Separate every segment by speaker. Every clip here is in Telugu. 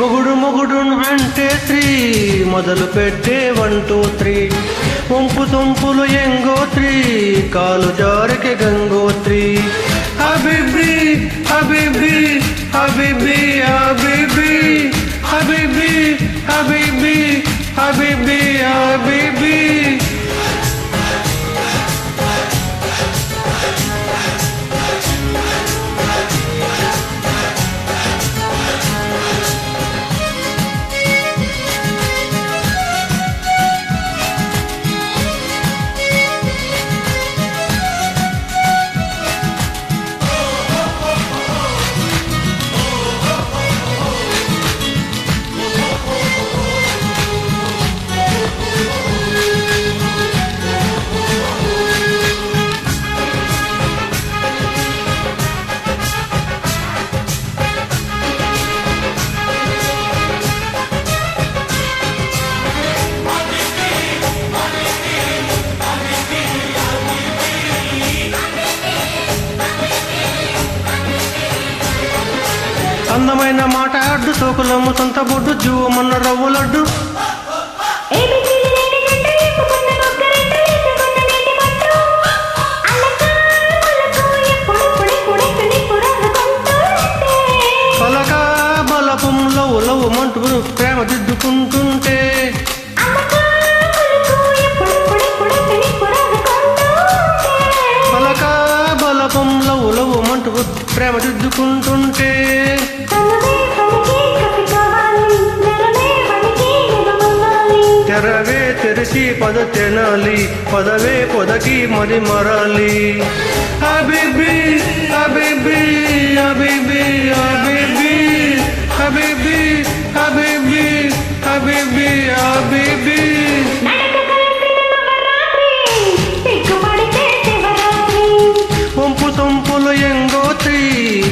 Speaker 1: మొగుడు మొగుడు అంటే త్రీ మొదలు పెట్టే వన్ టూ త్రీ. వంపు సొంపులు ఎంగోత్రి కాలు జారికి గంగోత్రి హబీబీ హబీబీ హబిబి హబిబి హబీబీ హబీబీ హబిబి హబిబి అందమైన మాట అడ్డు తోకులమ్ము సొంత బొడ్డు జూమన్న రవ్వులడ్డు పలకా బలపంలో ఉలవు మంటూ ప్రేమ దిద్దుకుంటుంటే. పలకా బలపంలో ఉలవు మంటూ ప్రేమ దిద్దుకుంటుంటే. తెరవే తెరిచి పద తెనాలి పదవే పొదకి మరి మరాలి. హబీబీ హబీబీ హబీబీ హబీబీ హబీబీ హబీబీ హబీబీ హబీబీ వంపు ఎంగోత్రి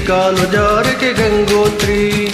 Speaker 1: కాలు జారికి గంగోత్రి.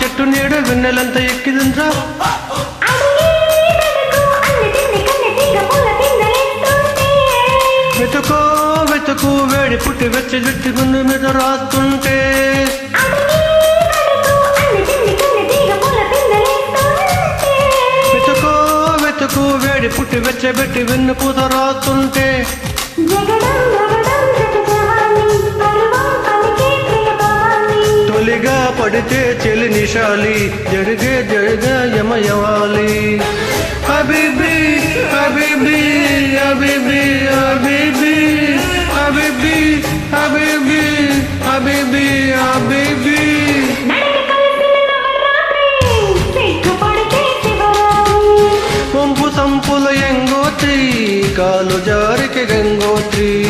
Speaker 1: చెట్టు నీడు వెన్నెలంత ఎక్కిదించా వెతుకో వెతుకు వేడి పుట్టి వెచ్చి జుట్టి గుండె మీద రాస్తుంటే. వెతుకో వెతుకు వేడి పుట్టి వెచ్చబెట్టి వెన్ను పూత రాస్తుంటే తొలిగా పడితే చెలి నిషాలి. జరిగే జరిగా యమయవాలి. హబీబీ హబీబీ హబీబీ హబీబీ హబీబీ హబీబీ హబీబీ హబీబీ. పంపు సంపుల ఎంగోత్రి కాలు జారికి గంగోత్రి.